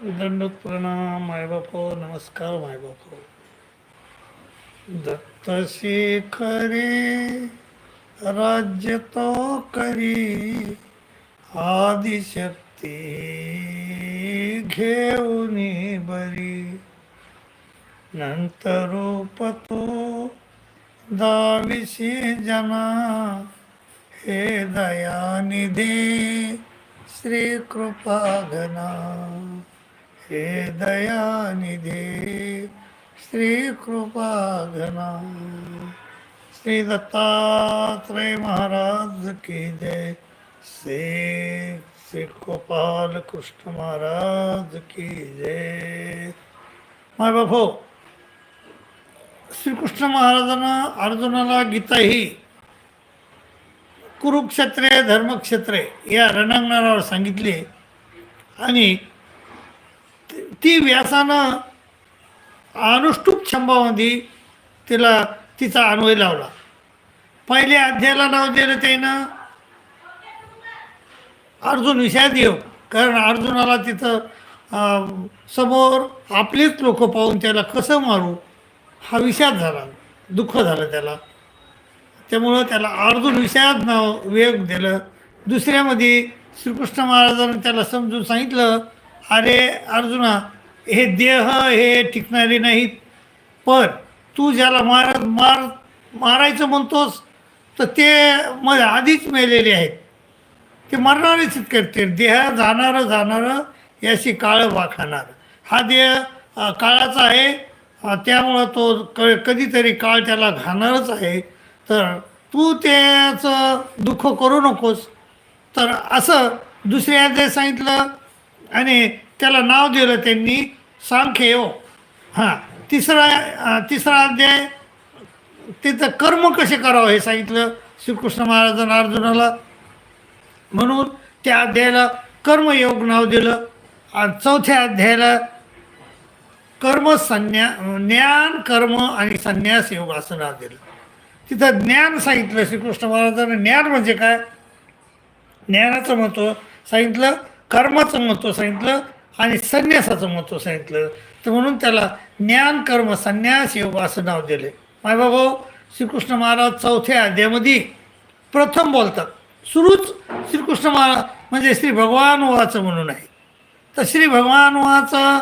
दंडोत प्रणाम मायबाप नमस्कार मायबाप दत्त शिखरे राज्य तो करी आदिशक्ती घेऊन बरी। नंतर रूप तो दाविशी जना हे दयानिधी श्री कृपाघना हे दयानिधी श्री कृपाघना श्री दत्तात्रय महाराज की जय। श्री श्री गोपाल कृष्ण महाराज की जय। माय बापो श्रीकृष्ण महाराजांना अर्जुनाला गीता ही कुरुक्षेत्रे धर्मक्षेत्रे या रणांगणावर सांगितली आणि ती- व्यासानं अनुष्टुप छंबामध्ये तिला तिचा अन्वय लावला. पहिल्या अध्यायाला नाव दिलं त्यानं. अर्जुन विषयात कारण अर्जुनाला तिथं समोर आपलेच लोक पाहून त्याला कसं मारू हा विषाद झाला दुःख झालं त्याला. त्यामुळं त्याला अर्जुन विषयात नाव वेग दिलं. दुसऱ्यामध्ये श्रीकृष्ण महाराजांनी त्याला समजून सांगितलं अरे अर्जुना हे देह हे टिकणारे नाहीत. पण तू ज्याला मार मार मारायचं म्हणतोस तर ते मग आधीच मेलेले आहेत. ते मरणारेच करते देह जाणारं जाणारं याशी काळं वाखाणार. हा देह काळाचा आहे. त्यामुळं तो क कधीतरी काळ त्याला घाणारच आहे. तर तू त्याचं दुःख करू नकोस. तर असं दुसऱ्या सांगितलं आणि त्याला नाव दिलं त्यांनी सांख्य योग हां तिसरा तिसरा अध्याय तिथं कर्म कसे करावं हे सांगितलं श्रीकृष्ण महाराजांना अर्जुनाला. म्हणून त्या अध्यायाला कर्मयोग नाव दिलं. आणि चौथ्या अध्यायाला कर्म संन्या ज्ञान कर्म आणि संन्यास योग असं नाव दिलं. तिथं ज्ञान सांगितलं श्रीकृष्ण महाराजांना. ज्ञान म्हणजे काय? ज्ञानाचं महत्त्व सांगितलं. कर्माचं महत्त्व सांगितलं आणि संन्यासाचं महत्त्व सांगितलं. तर म्हणून त्याला ज्ञान कर्म संन्यास योग असं नाव दिले. मायबाबा श्रीकृष्ण महाराज चौथ्या अध्यायामध्ये प्रथम बोलतात. सुरूच श्रीकृष्ण महाराज म्हणजे श्री भगवान वाचं म्हणून आहे. तर श्री भगवान वाचं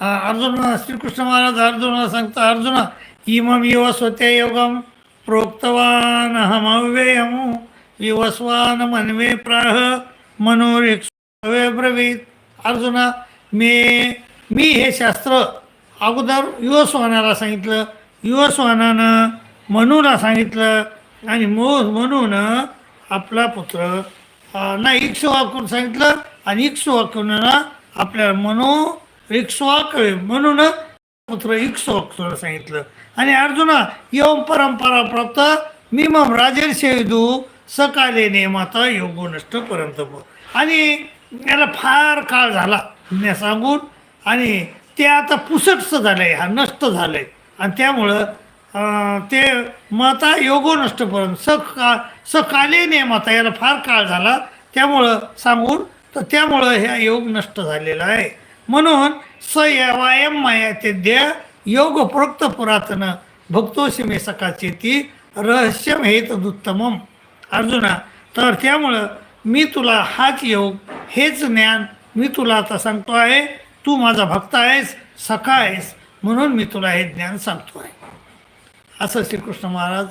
अर्जुन श्रीकृष्ण महाराज अर्जुनाला सांगता अर्जुना इमम युव स्वते योगम प्रोक्तवान अहमव्ययम युवस्वान मनवे प्राह मनोरिक्वे ब्रवीत अर्जुना मी मी हे शास्त्र अगोदर युवस्वानाला सांगितलं. युवस्वानानं मनूला सांगितलं आणि मो मनून आपला पुत्र ना नाही इक्ष्वाकून सांगितलं आणि इक्ष्वाकूनला आपल्या मनो इक्ष्वाक म्हणून पुत्र इक्ष्वाकून सांगितलं. आणि अर्जुना एवं परंपरा प्राप्त मी मग राजर्षेदू सकाले नेमाता योगो नष्ट परंतप. आणि याला फार काळ झाला मी सांगून. आणि ते आता पुसटचं झालं आहे हा नष्ट झालं आहे आणि त्यामुळं ते माता योगो नष्ट पर्यंत सका सकाले माता याला फार काळ झाला. त्यामुळं सांगून तर त्यामुळं ह्या योग नष्ट झालेला आहे. म्हणून स वायम माया ते द्या योग प्रोक्त पुरातन भक्तोशी मे सकाचे ती रहस्यम हे अर्जुना तर त्यामुळं मी तुला हाच योग हेच ज्ञान मी तुला आता सांगतो आहे. तू माझा भक्त आहेस सखा आहेस म्हणून मी तुला हे ज्ञान सांगतो आहे. असं श्रीकृष्ण महाराज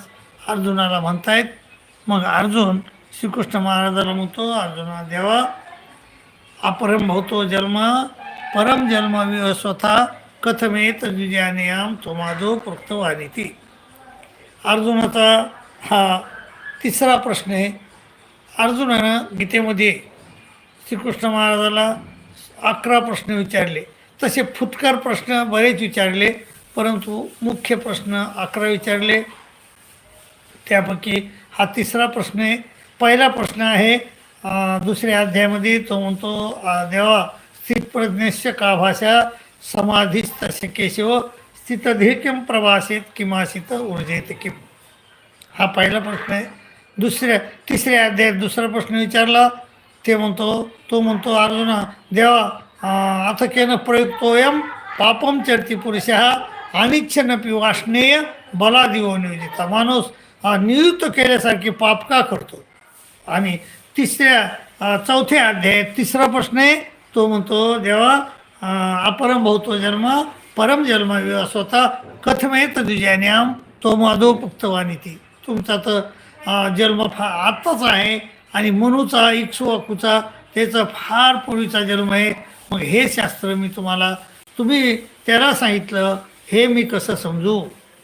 अर्जुनाला म्हणतायत. मग अर्जुन श्रीकृष्ण महाराजाला म्हणतो अर्जुना देवा अपरम भवतो जन्म परम जन्म मी स्वतः कथमेत द्विजानियाम तो माझो प्रोक्तवानिती अर्जुनाचा हा तिसरा प्रश्न आहे. अर्जुनानं गीतेमध्ये श्रीकृष्ण महाराजाला अकरा प्रश्न विचारले. तसे फुटकार प्रश्न बरेच विचारले परंतु मुख्य प्रश्न अकरा विचारले. त्यापैकी हा तिसरा प्रश्न आहे. पहिला प्रश्न आहे दुसऱ्या अध्यायामध्ये तो म्हणतो देवा स्थितप्रज्ञस्य का भाषा? समाधीस्तस्य केशव? स्थितधी किं प्रवासित किमासित ऊर्जेत किम? हा पहिला प्रश्न आहे. दुसऱ्या तिसऱ्या अध्यायात दुसरा प्रश्न विचारला. ते म्हणतो तो म्हणतो अर्जुन देवा अथकेनं प्रयुक्तोयम पापम चरती पुरुष अनिच्छनपी वासनेय बलादिव नियोजिता माणूस नियुक्त केल्यासारखी पाप का करतो? आणि तिसऱ्या चौथ्या अध्यायात तिसरा प्रश्न आहे. तो म्हणतो देवा अपरम भवतो जन्म परम जन्म स्वतः कथमेत द्विजान्याम तो माधव पुक्तवानी ती तुमचा तर जन्म फार आत्ताच आहे आणि मनूचा इक्ष्वाकूचा त्याचा फार पूर्वीचा जन्म आहे. मग हे शास्त्र मी तुम्हाला तुम्ही त्याला सांगितलं हे मी कसं समजू?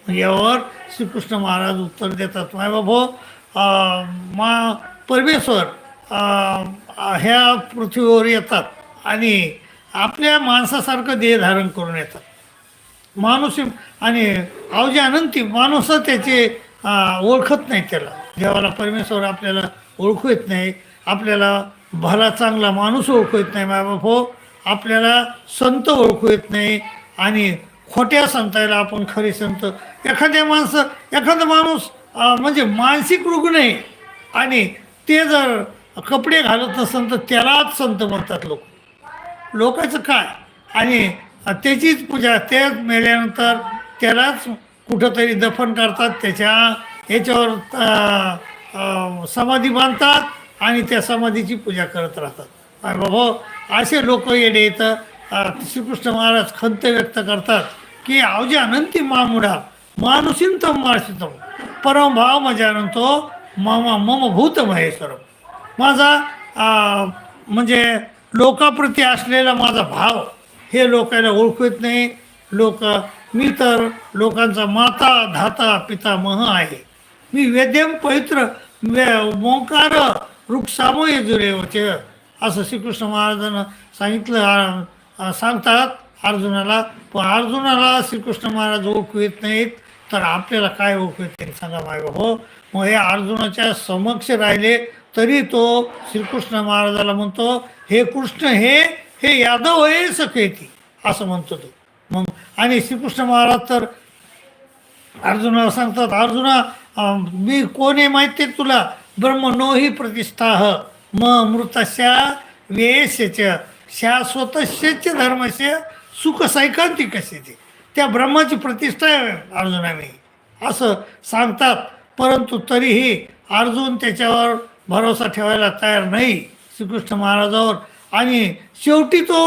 यावर श्रीकृष्ण महाराज उत्तर देतात. माय बाबो मा परमेश्वर ह्या पृथ्वीवर येतात आणि आपल्या माणसासारखं देह धारण करून येतात. माणूस आणि अवजे अनंती माणूस त्याचे ओळखत नाही त्याला. देवाला परमेश्वर आपल्याला ओळखू येत नाही. आपल्याला भला चांगला माणूस ओळखू येत नाही. मायबाप हो आपल्याला संत ओळखू येत नाही. आणि खोट्या संतायला आपण खरे संत. एखाद्या माणसं एखादा माणूस म्हणजे मानसिक रुग्ण आहे. आणि ते जर कपडे घालत नसेल तर त्यालाच संत म्हणतात लोक. लोकाचं काय? आणि त्याचीच पूजा ते मेल्यानंतर त्यालाच कुठंतरी दफन करतात. त्याच्या याच्यावर समाधी बांधतात आणि त्या समाधीची पूजा करत राहतात. आणि बाबा असे लोक येणे येतं श्रीकृष्ण महाराज खंत व्यक्त करतात की अवजे अनंती मामुडा मानुसिंतम मानसितम परम भाव मजानंतो मामा मम भूत महेश्वरम. माझा म्हणजे लोकाप्रती असलेला माझा भाव हे लोकांना ओळखू येत नाही. लोक मी तर लोकांचा माता धाता पिता मह आहे. मी वेद्यम पवित्र मोकार मोंकार वृक्षामय जुरेवच असं श्रीकृष्ण महाराजांना सांगितलं. सांगतात अर्जुनाला पण अर्जुनाला श्रीकृष्ण महाराज ओळखू येत नाहीत तर आपल्याला काय ओळखू येते सांगा माय हो. मग हे अर्जुनाच्या समक्ष राहिले तरी तो श्रीकृष्ण महाराजाला म्हणतो हे कृष्ण हे हे यादव हे सखेती असं म्हणतो तो. मग आणि श्रीकृष्ण महाराज तर अर्जुनाला सांगतात अर्जुना मी कोण आहे माहिती आहे तुला? ब्रह्म नो ही प्रतिष्ठा म मृतस्या वेयस्य शाश्वतस्य धर्मस्य सुख सैकांतिकस्य ते त्या ब्रह्माची प्रतिष्ठा आहे अर्जुना असं सांगतात परंतु तरीही अर्जुन त्याच्यावर भरोसा ठेवायला तयार नाही श्रीकृष्ण महाराजावर. आणि शेवटी तो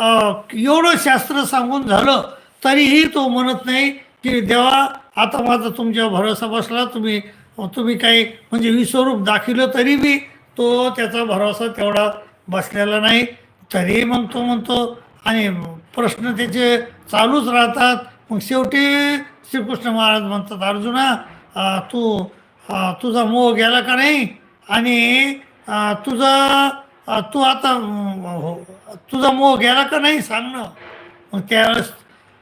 एवढं शास्त्र सांगून झालं तरीही तो म्हणत नाही की देवा आता माझा तुमच्यावर भरोसा बसला तुम्ही तुम्ही काही म्हणजे विश्वरूप दाखवलं तरी बी तो त्याचा भरोसा तेवढा बसलेला नाही. तरी मग तो म्हणतो आणि प्रश्न त्याचे चालूच राहतात. मग शेवटी श्रीकृष्ण महाराज म्हणतात अर्जुना तू तुझा मोह गेला का नाही? आणि तुझा तू आता हो, तुझा मोह गेला का नाही सांगणं मग त्यावेळेस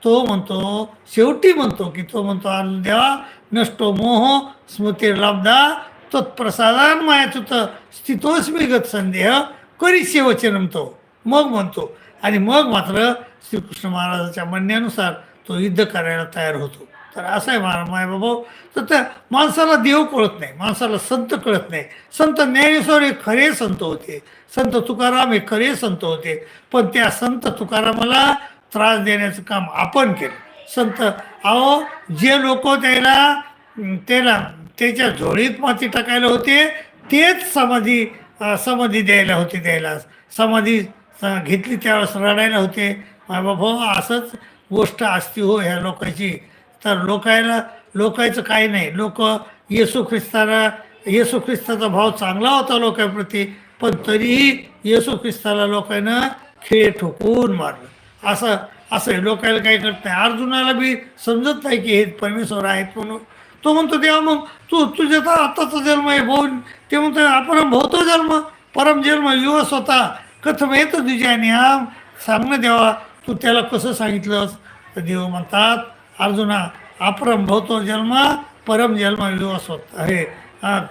तो म्हणतो शेवटी म्हणतो की तो म्हणतो आनंद देवा नष्टो मोह स्मृतिर्लब्धा तत्प्रसादान मायाच्युत स्थितोस्मी गत संदेह करी वचनम तो. मग म्हणतो. आणि मग मात्र श्रीकृष्ण महाराजाच्या म्हणण्यानुसार तो युद्ध करायला तयार होतो. तर असं आहे महाराज माय बाबा. तर त्या माणसाला देव कळत नाही माणसाला संत कळत नाही. संत ज्ञानेश्वर हे खरे संत होते. संत तुकाराम हे खरे संत होते. पण त्या संत तुकारामाला त्रास देण्याचं काम आपण केलं. संत अहो जे लोक त्याला त्याला त्याच्या झोळीत माती टाकायला होते तेच समाधी समाधी द्यायला होते द्यायला समाधी घेतली त्यावेळेस रडायला होते. बाबा असंच गोष्ट असती हो ह्या लोकांची. तर लोकायला लोकायचं काही नाही. लोक येशू ख्रिस्ताला येसू ख्रिस्ताचा भाव चांगला होता लोकांप्रती पण तरीही येसू ख्रिस्ताला लोकांना खेळ ठोकून मारलं. असं असं आहे लोकायला काही करत नाही अर्जुनाला बी समजत नाही की हे परमेश्वर आहेत म्हणून. तो म्हणतो तेव्हा मग तू तुझ्या तर आत्ताचा जन्म आहे भाऊ. ते म्हणतो आपण भोवतो जन्म परम जन्म युवा स्वतः. कथम येतो तुझ्या नियम सांग ना देवा तू त्याला कसं सांगितलंस? तर देव म्हणतात अर्जुना अपरम भवतो जन्म परम जन्म युवा स्वतः. हे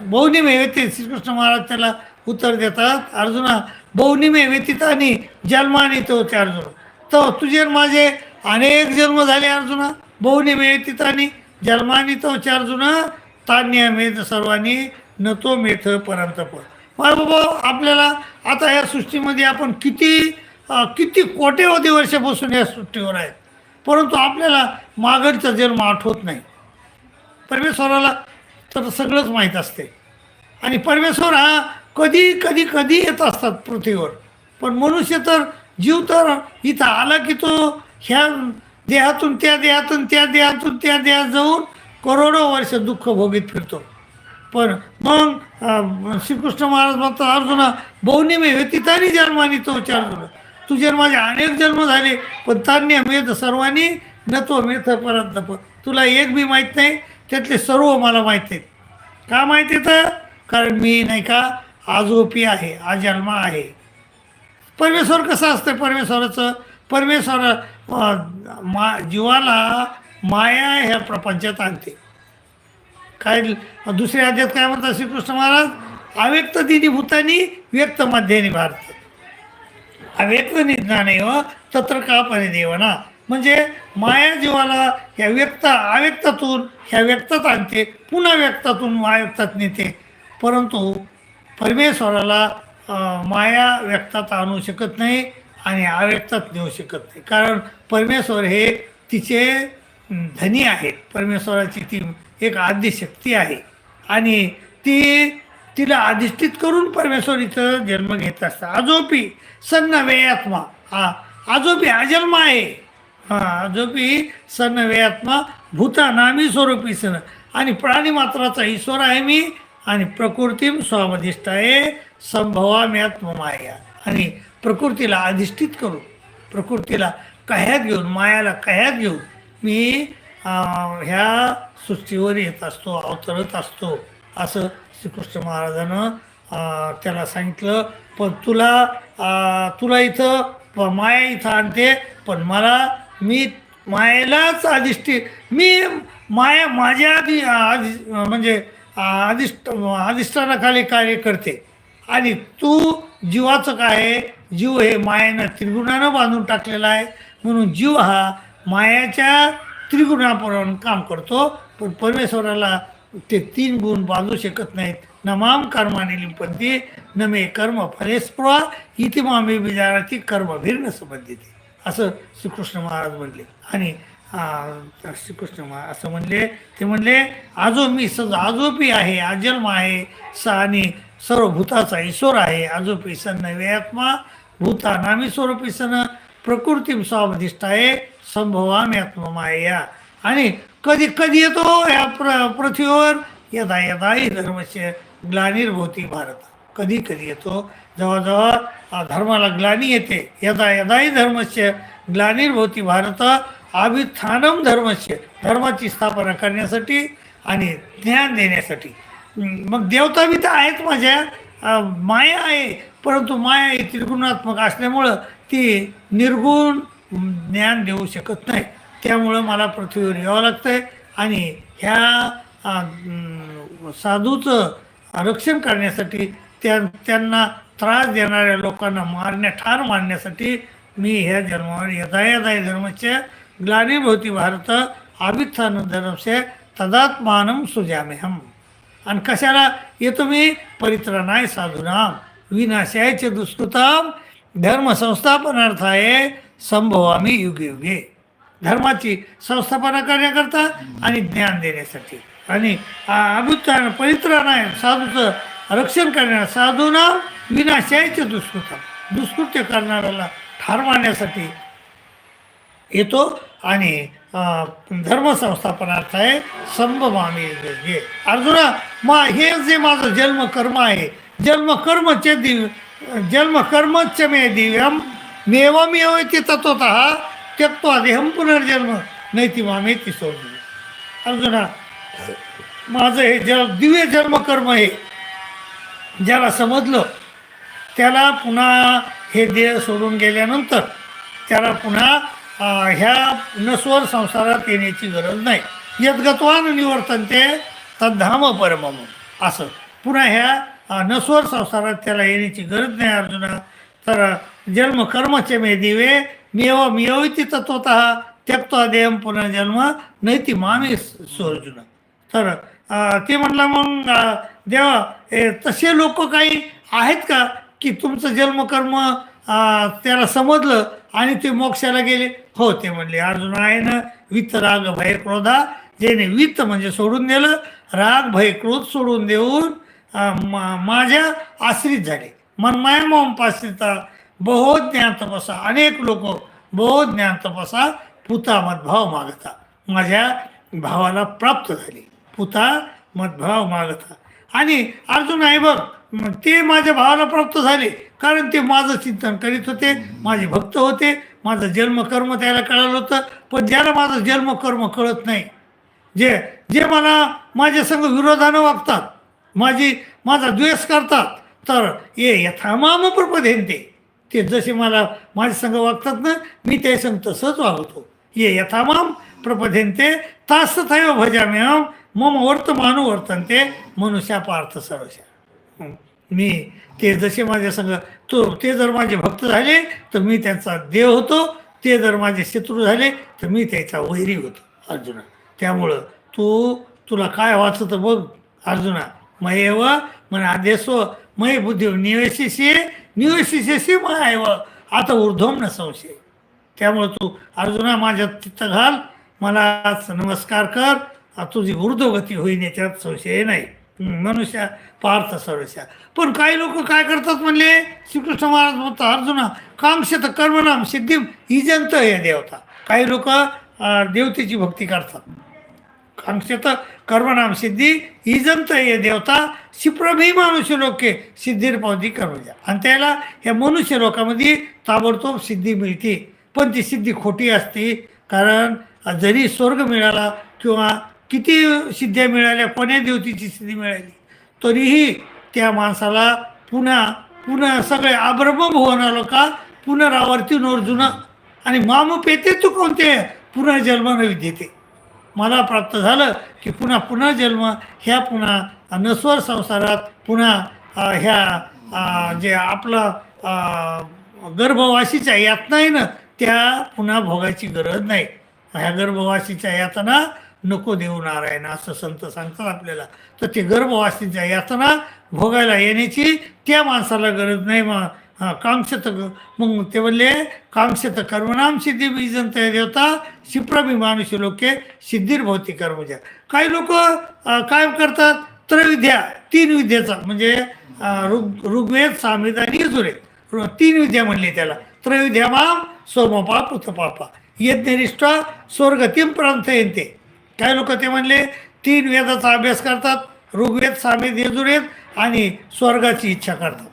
बहुनिमे व्यतीत. श्रीकृष्ण महाराज त्याला उत्तर देतात अर्जुना बहुनिमे व्यतीत आणि जन्माने तो ते अर्जुन. तर तुझे माझे अनेक जन्म झाले अर्जुन बहुनी व्यतीत आणि जन्मानी तो चे अर्जुना तान्य मेध सर्वांनी न तो मेथ परंतप मला बाबा आपल्याला आता या सृष्टीमध्ये आपण किती किती कोट्यवधी वर्षापासून या सृष्टीवर आहेत? परंतु आपल्याला मागडचा जन्म आठवत नाही. परमेश्वराला तर सगळंच माहीत असते. आणि परमेश्वर हा कधी कधी कधी येत असतात पृथ्वीवर. पण मनुष्य तर जीव तर इथं आला की तो ह्या देहातून त्या देहातून त्या देहातून त्या देहात जाऊन करोडो वर्ष दुःख भोगीत फिरतो. पण मग श्रीकृष्ण महाराज म्हणतात अर्जुना बहुनी मी व्यतीतानी जन्मानी तो अर्जुन तुझे माझे अनेक जन्म झाले पण तान्य मेध सर्वांनी न तो मेथ परत नप तुला एक बी माहीत नाही त्यातले सर्व मला माहीत आहेत. का माहीत तर कारण मी नाही का आजोपी आहे आजन्मा आहे. परमेश्वर कसं असतं परमेश्वराचं? परमेश्वर मा जीवाला माया ह्या प्रपंचात आणते. काय दुसऱ्या अध्यात काय म्हणतात श्रीकृष्ण महाराज? अव्यक्त दिनी भूतानी व्यक्त मध्येने भारत. अव्यक्त ज्ञाने व तत्र का परिदेवना म्हणजे माया जीवाला ह्या व्यक्त अव्यक्तातून ह्या व्यक्तात आणते पुन्हा व्यक्तातून अव्यक्तात नेते. परंतु परमेश्वराला माया व्यक्तात आणू शकत नाही आणि अव्यक्तात नेऊ शकत नाही. कारण परमेश्वर हे तिचे धनी आहेत परमेश्वराची ती एक आद्यशक्ती आहे. आणि ती तिला अधिष्ठित करून परमेश्वर इथं जन्म घेत असतात आजोपी सन्न वेयात्मा हा आजोपी अजन्म आहे. हा आजोपी सन्न वेयात्मा भूता नामी स्वरूपी सन आणि प्राणी मात्राचा ईश्वर आहे मी आणि प्रकृतीम स्वामधिष्ठ आहे संभवाम्यात्म माया. आणि प्रकृतीला अधिष्ठित करून प्रकृतीला कह्यात घेऊन मायाला कह्यात घेऊन मी ह्या सृष्टीवर येत असतो अवतरत असतो असं श्रीकृष्ण महाराजानं त्याला सांगितलं. पण तुला तुला इथं माया इथं आणते पण मला मी मायेलाच अधिष्ठित मी माया माझ्या आधी आधी म्हणजे अधिष्ठ अधिष्ठानाखाली कार्य करते. आणि तू जीवाचं काय आहे? जीव हे मायेनं त्रिगुणानं बांधून टाकलेला आहे. म्हणून जीव हा मायाच्या त्रिगुणाप्रमाणे काम करतो. पण परमेश्वराला ते तीन गुण बांधू शकत नाहीत. नमाम कर्माने लिंपंती न मे कर्म फलेस्पृहा इथे मामे बिजाराची कर्म भिन्न संबंधित असं श्रीकृष्ण महाराज म्हणले. आणि श्रीकृष्ण महाराज असं म्हणले ते म्हणले आजो मी सज आजोपी आहे आजन्म आहे स आणि सर्व भूताचा ईश्वर आहे. आजोपी सन वेयात्मा भूता नामी स्वरूपी सन प्रकृती स्वामधिष्ठ आहे. संभवामी आत्ममाया. आणि कधी कधी येतो या प्र पृथ्वीवर. यदा यदा ही धर्मस्य ग्लानिर्भवती भारत. कधी कधी येतो. जेव्हा धर्माला ग्लानी येते. यदा यदाही धर्मस्य ग्लानिर्भवती भारत अभिथानम धर्मस्य धर्माची स्थापना करण्यासाठी आणि ज्ञान देण्यासाठी. मग देवता बी तर आहेत माझ्या. माया आहे परंतु माया ही त्रिगुणात्मक असल्यामुळं ती निर्गुण ज्ञान देऊ शकत नाही. त्यामुळं मला पृथ्वीवर यावं लागतं आहे आणि ह्या साधूचं रक्षण करण्यासाठी त्या त्यांना त्रास देणाऱ्या लोकांना मारण्या ठार मारण्यासाठी मी ह्या जन्मावर यदायदाय धर्मच्या ग्लानीभोवती भारत अभित्थान धर्मचे तदात्मानं सुजाम्यहम. आणि कशाला? येतो मी परित्राणाय साधूनाम. विनाशायचे दुष्कृताम. धर्म संस्थापनार्थाय संभवामी युगे युगे. धर्माची संस्थापना करण्याकरता आणि ज्ञान देण्यासाठी. आणि अभुत्थान परित्राणाय साधूचं रक्षण करण्या साधूना विनाशायचे दुष्कृताम. दुष्कृत्य करणाऱ्याला ठार मारण्यासाठी येतो आणि धर्मसंस्थापनार्थ आहे संभवामी हे अर्जुना मा हे जे माझं जन्मकर्म आहे जन्मकर्मचे दिव जन्मकर्मच मे दिव्यम मेवमेव इति तत्वतः त्यक्त्वा देहम पुनर्जन्म नैति मामेति सोडली अर्जुना माझं हे ज दिव्य जन्मकर्म हे ज्याला समजलं त्याला पुन्हा हे देह सोडून गेल्यानंतर त्याला पुन्हा ह्या नस्वर संसारात येण्याची गरज नाही. यद्गत्वान निवर्तनते तद्धाम परमम. असं. पुन्हा ह्या नस्वर संसारात त्याला येण्याची गरज नाही अर्जुना. तर जन्म कर्मचे मे दिवे मेव मियविती त्यक्तो त्यक्त्वा देहम पुनर्जन्म नैती मामे सोर्जुन तर ते म्हटलं मग देवा ए, तसे लोक काही आहेत का? की तुमचं जन्मकर्म त्याला समजलं आणि ते मोक्षाला गेले? हो ते म्हणले. अर्जुन आहे ना वित्त राग भय क्रोधा ज्याने वित्त म्हणजे सोडून दिलं राग भय क्रोध सोडून देऊन माझ्या आश्रित झाले. मनमाय मोम पाश्रिता. बहुत ज्ञान तपसा. अनेक लोक बहुत ज्ञान तपसा. पुता मदभाव मागता. माझ्या भावाला प्राप्त झाले. पुता मदभाव मागता. आणि अर्जुन आहे बघ ते माझ्या भावाला प्राप्त झाले. कारण ते माझं चिंतन करीत होते माझे भक्त होते माझं जन्मकर्म त्याला कळलं होतं पण ज्याला माझं जन्मकर्म कळत नाही. जे जे मला माझ्या संग विरोधानं वागतात माझी माझा द्वेष करतात तर ये यथामाम प्रपदेंते ते जसे मला माझ्या संग वागतात ना मी त्या संग तसंच वागतो. ये यथामाम प्रपदेंते तास तैव भजाम्यहम मम वर्तमानु वर्तनते मनुष्या पार्थ सर्वशा मी ते जसे माझ्या संग तो ते जर माझे भक्त झाले तर मी त्यांचा देव होतो. ते जर माझे शत्रू झाले तर मी त्याचा वैरी होतो अर्जुना. त्यामुळं तू तुला काय वाचतं बघ अर्जुना. मयेव मन आदेशो मय बुद्धी निवेशिशी निवेशिशी मयव. आता ऊर्ध्वम न संशय. त्यामुळे तू अर्जुना माझ्यात तिथं घाल मला आज नमस्कार कर. तुझी ऊर्ध्वगती होईन याच्यात संशय नाही. मनुष्य पार्थ सर्वशा पण काही लोक काय करतात म्हणले? श्रीकृष्ण महाराज म्हणतात अर्जुना कांक्षत कर्मनाम सिद्धी हिजंत हे देवता. काही लोक देवतेची भक्ती करतात. कांक्षत कर्मनाम सिद्धी इजंत हे देवता शिप्रभी मनुष्य लोके सिद्धीर पावती कर्मजा आणि त्याला ह्या मनुष्य लोकामध्ये ताबडतोब सिद्धी मिळते. पण ती सिद्धी खोटी असते कारण जरी स्वर्ग मिळाला किंवा किती सिद्ध्या मिळाल्या कोण्या देवतेची सिद्धी मिळाली? तरीही त्या माणसाला पुन्हा पुन्हा सगळे आब्रह्म आलो का पुनरावर्ती अर्जुन आणि माम पेते तू कोणते? पुन्हा जन्म विद्यते मला प्राप्त झालं की पुन्हा पुन्हा जन्म ह्या पुन्हा नस्वर संसारात पुन्हा ह्या जे आपलं गर्भवासीच्या यातना आहे ना त्या पुन्हा भोगायची गरज नाही. ह्या गर्भवासीच्या यातना नको देऊ नारायण असं संत सांगतात आपल्याला. तर ते गर्भवासींच्या यातना भोगायला येण्याची त्या माणसाला गरज नाही. मग कांक्षत मग ते म्हणले कांक्षत कर्मनाम सिद्धी बीजंत देवता शिप्रमी मानुष्य लोके सिद्धीर भौती कर्मजा. काही लोक काय करतात? त्रविद्या तीन विद्याचा म्हणजे ऋग ऋग्वेद सामवेद आणि यजुर्वेद. तीन विद्या म्हणली त्याला. त्रविद्या माम सोमपा पुतपापा यज्ञनिष्ठा स्वर्गतीम प्रांत येते काही लोक ते म्हणले तीन वेदाचा अभ्यास करतात ऋग्वेद सामवेद यजुर्वेद आणि स्वर्गाची इच्छा करतात.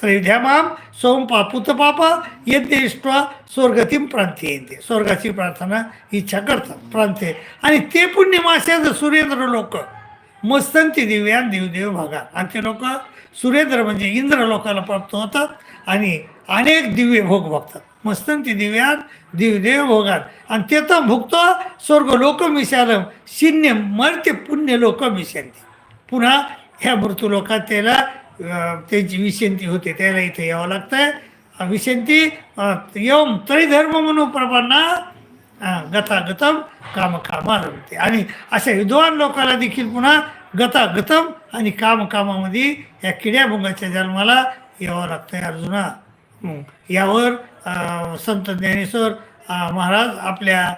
त्रैध्यामाम सोमपा पुतपापा यज्ञेष्ट्वा स्वर्गतीम प्रांती येते. स्वर्गाची प्रार्थना इच्छा करतात प्रांते आणि ते पुण्य माश्याचं सुरेंद्र लोक. मस्तंती दिव्यान देवदेव भागा. आणि ते लोक सुरेंद्र म्हणजे इंद्र लोकाला प्राप्त होतात आणि अनेक दिव्य भोग बघतात. मस्तंती दिव्यात दिवदेव भोगात. आणि ते तर भुगतो स्वर्ग लोक मिशालम शिन्य मर्त्य पुण्य लोक मिशंती पुन्हा ह्या मृत्यूलोकात त्याला त्यांची विशंती होते त्याला इथे यावं लागतंय. अं, विशंती अं, त्रिधर्म त्रैधर्म म्हणून प्रभांना गतागतम काम कामा आणि अशा विद्वान लोकांना देखील पुन्हा गतागतम आणि काम कामामध्ये या किड्याभुंगाच्या जन्माला यावं लागतंय अर्जुना. यावर संत ज्ञानेश्वर महाराज आपल्या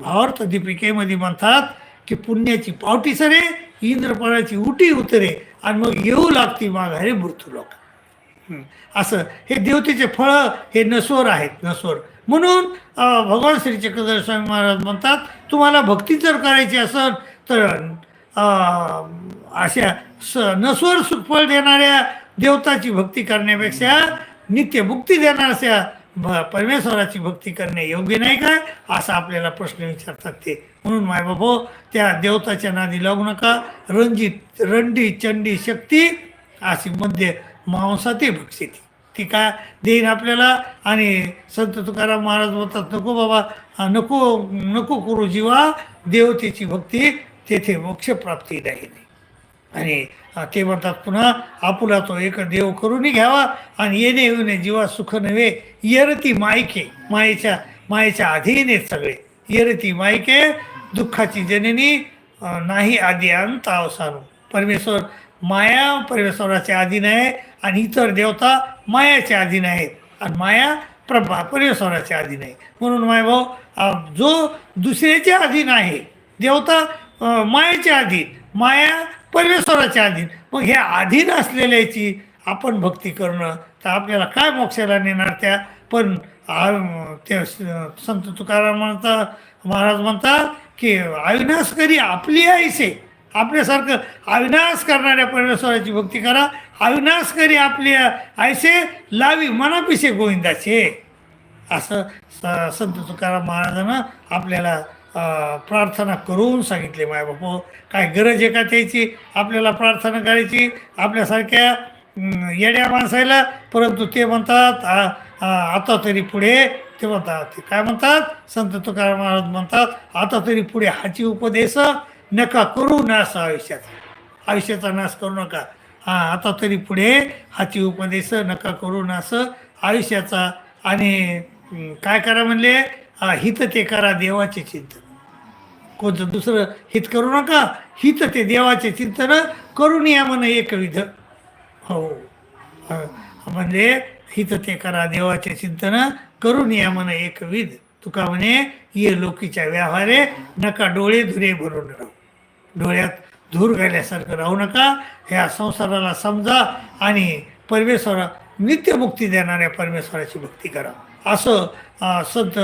भावार्थ दीपिकेमध्ये म्हणतात की पुण्याची पावटी सरे इंद्रपणाची उटी उतरे आणि मग येऊ लागती माघारी मृत्यू लोक. असं हे देवतेचे फळं हे नस्वर आहेत नस्वर म्हणून भगवान श्री चक्रधर स्वामी महाराज म्हणतात तुम्हाला भक्ती जर करायची असेल तर अशा स नस्वर सुखफळ देणाऱ्या देवताची भक्ती करण्यापेक्षा नित्य मुक्ती देणार भ परमेश्वराची भक्ती करणे योग्य नाही काय असा आपल्याला प्रश्न विचारतात ते. म्हणून मायबाबो त्या देवताच्या नादी लागू नका. रणजित रंडी चंडी शक्ती अशी मध्य मांसाते भक्षिती ती काय देईन आपल्याला आणि संत तुकाराम महाराज म्हणतात नको बाबा नको नको करू जीवा. देवतेची भक्ती तेथे मोक्षप्राप्ती नाही. आणि ते म्हणतात पुन्हा आपुला तो एक देव करून घ्यावा आणि येणे येऊने जीवा सुख नव्हे. यरती मायके मायेच्या मायेच्या अधीन सगळे. येरती मायके दुःखाची जननी नाही आधी अंत अवसारू परमेश्वर माया परमेश्वराच्या अधीन आहे आणि इतर देवता मायाच्या अधीन आहेत. आणि माया प्रभा परमेश्वराच्या अधीन आहे. म्हणून माय भाऊ जो दुसऱ्याच्या अधीन आहे देवता मायाच्या अधीन. माया परमेश्वराच्या अधीन मग ह्या अधीन असलेल्याची आपण भक्ती करणं तर आपल्याला काय मोक्षाला नेणार त्या? पण ते संत तुकाराम म्हणतात महाराज म्हणतात की अविनाश करी आपली आईसे. आपल्यासारखं अविनाश करणाऱ्या परमेश्वराची भक्ती करा. अविनाश करी आपली आयसे लावी मनापिसे गोविंदाचे. असं स- संत तुकाराम महाराजांना आपल्याला प्रार्थना करून सांगितले मायबापू काय गरज आहे का त्याची? आपल्याला प्रार्थना करायची आपल्यासारख्या येड्या माणसाला परंतु ते म्हणतात आता तरी पुढे ते म्हणतात. ते काय म्हणतात? संत तुकाराम महाराज म्हणतात आता तरी पुढे हाची उपदेश नका करू नाश आयुष्याचा. आयुष्याचा नाश करू नका. हां आता तरी पुढे हाची उपदेश नका करू नाश आयुष्याचा. आणि काय करा म्हणले? हित ते करा देवाचे चिंतन. कोणतं दुसरं हित करू नका हित ते देवाचे चिंतन करून या म्हण एकविध. हो. म्हणजे हित ते करा देवाचे चिंतन करून या म्हण एकविध. तुका म्हणे ये लोकीच्या व्यवहारे नका डोळे धुरे भरून राहू. डोळ्यात धूर घाल्यासारखं राहू नका. ह्या संसाराला समजा आणि परमेश्वरा नित्यमुक्ती देणाऱ्या परमेश्वराची भक्ती करा. असं संत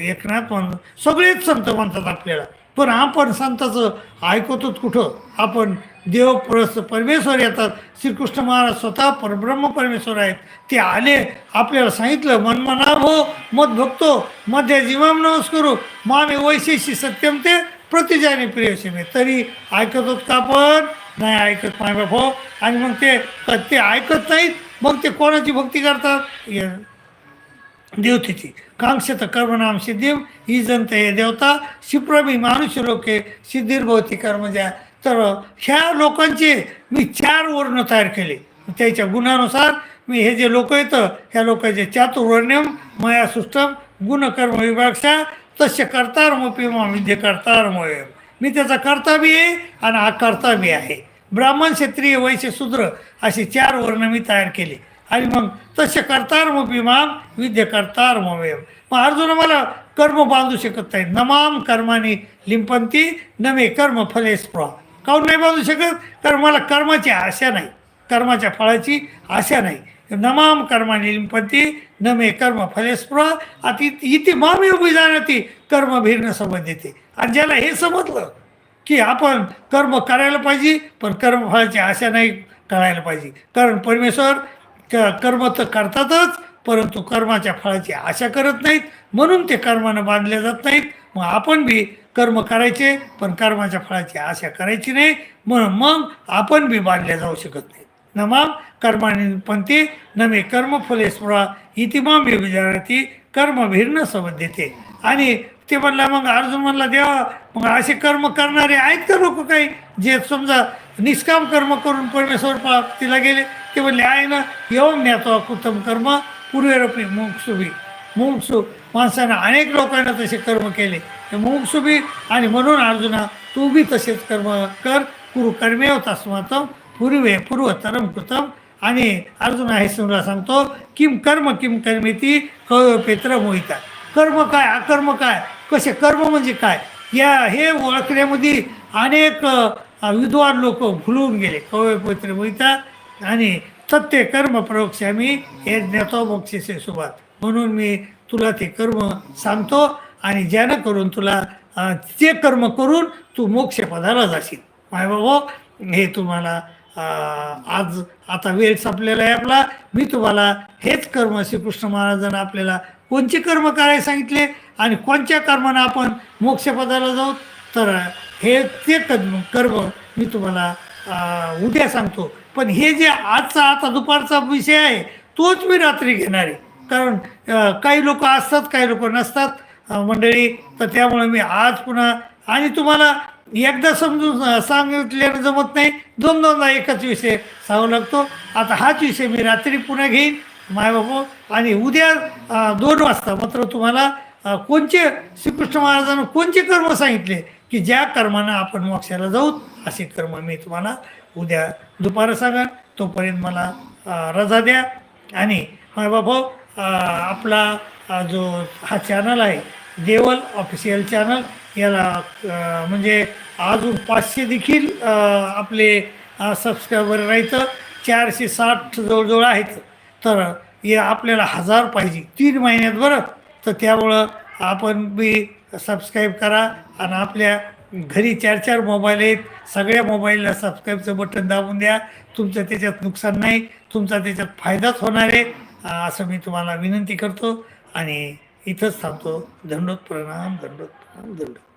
एकनाथ म्हण सगळेच संत म्हणतात आपल्याला. पण आपण संताचं ऐकतोच कुठं? आपण देव परस परमेश्वर येतात. श्रीकृष्ण महाराज स्वतः परब्रह्म परमेश्वर आहेत. ते आले आपल्याला सांगितलं मन हो मत भक्तो मध्ये जीवाम नमस् करू मामे वैशेषी सत्यम ते प्रतिजाने प्रियसीमे तरी ऐकतोच का आपण? नाही ऐकत माय बाप हो. आणि मग ते ते ऐकत नाहीत मग ते कोणाची भक्ती करतात? देवतेची कांक्षत कर्मनाम सिद्धिम ही जनता हे देवता शिप्रमी मानुष्य लोके सिद्धिर्भवती कर्मजा तर ह्या लोकांचे मी चार वर्ण तयार केले त्याच्या गुणानुसार मी हे जे लोक येतं ह्या लोकांचे चातुर्वर्ण्यम मया सुष्टम गुणकर्म विभागशा तस्य कर्तारमपी मा विद्य कर्तारमय मी त्याचा कर्ता बी आहे आणि हा कर्ता बी आहे ब्राह्मण क्षत्रिय वैश्य शूद्र असे चार वर्ण मी तयार केले आणि मग तसे करतार मग विमान विद्य करतार मग मग अर्जुन मला कर्म बांधू शकत नाही. नमाम कर्माने लिंपंती नमे कर्म फले स्पृहा. काऊन नाही बांधू शकत? कारण मला कर्माची आशा नाही. कर्माच्या फळाची आशा नाही. नमाम कर्माने लिंपंती नमे कर्म फले स्पृहा. आता इथे मामी उभी जाण्याची कर्म भिन्न संबंधित आणि ज्याला हे समजलं की आपण कर्म करायला पाहिजे पण कर्मफळाची आशा नाही करायला पाहिजे. कारण परमेश्वर क कर्म तर करतातच परंतु कर्माच्या फळाची आशा करत नाहीत. म्हणून ते कर्मानं बांधले जात नाहीत. मग आपण बी कर्म करायचे पण कर्माच्या फळाची आशा करायची नाही. म्हणून मग आपण बी बांधले जाऊ शकत नाही नमाम कर्माने पंथी न मे कर्मफले स्पृहा इतिमाम विजारती कर्म भिन्न देते आणि ते म्हणला मग अर्जुन म्हणला देवा मग असे कर्म करणारे आहेत का लोक काही? जे समजा निष्काम कर्म करून परमेश्वर प्राप्तीला गेले ते म्हणले आहे ना येऊन न्यातो कुतम कर्म पूर्वेरपी मुंगसुभी मुंगसु माणसानं अनेक लोकांना तसे कर्म केले. ते मुंगसुभी आणि म्हणून अर्जुना तू बी तसेच कर्म कर कुरु कर्मे तस्मात पूर्वे पूर्वतरम कृतम. आणि अर्जुन हे समजा सांगतो किम कर्म किम कर्मेती कवपेत्र मोहिता. कर्म काय अकर्म काय? कसे कर्म म्हणजे काय? या हे ओळखण्यामध्ये अनेक विद्वान लोक भुलून गेले. कवयपत्र मोहिता आणि सत्य कर्म प्रवक्ष्यामी हे ज्ञातो बक्षिसे सुभात म्हणून मी तुला ते कर्म सांगतो आणि ज्यानं करून तुला ते कर्म करून तू मोक्षपदाला जाशील. माय बाबा हे तुम्हाला आज आता वेळ संपलेला आहे आपला. मी तुम्हाला हेच कर्म श्रीकृष्ण महाराजांना आपल्याला कोणचे कर्म करायला सांगितले? आणि कोणत्या कर्मानं आपण मोक्षपदाला जाऊ? तर हे ते कर्म कर्म मी तुम्हाला उद्या सांगतो. पण हे जे आजचा आता दुपारचा विषय आहे तोच मी रात्री घेणार आहे. कारण काही लोक असतात काही लोक नसतात मंडळी. तर त्यामुळे मी आज पुन्हा आणि तुम्हाला एकदा समजून सांगितल्यानं जमत नाही. दोन दोनदा एकच विषय सांगू लागतो. आता हाच विषय मी रात्री पुन्हा घेईन मायबापू. आणि उद्या दोन वाजता मात्र तुम्हाला कोणचे श्रीकृष्ण महाराजांना कोणचे कर्म सांगितले की ज्या कर्मानं आपण मोक्षाला जाऊ असे कर्म मी तुम्हाला उद्या दुपार सांगा. तोपर्यंत मला रजा द्या. आणि बाबा आपला जो हा चॅनल आहे देवल ऑफिशियल चॅनल याला म्हणजे अजून पाचशे देखील आपले सबस्क्रायबर राहायचं. चारशे साठ जवळजवळ आहेत. तर हे आपल्याला हजार पाहिजे. तीन महिन्यात बरं तर त्यामुळं आपण बी सबस्क्राईब करा आणि आपल्या घरी चार चार मोबाईल आहेत. सगळ्या मोबाईलला सबस्क्राईबचं बटन दाबून द्या. तुमचं त्याच्यात नुकसान नाही. तुमचा त्याच्यात फायदाच होणार आहे. असं मी तुम्हाला विनंती करतो. आणि इथंच थांबतो. दंडोत प्रणाम दंडोत प्रणाम दंडोत.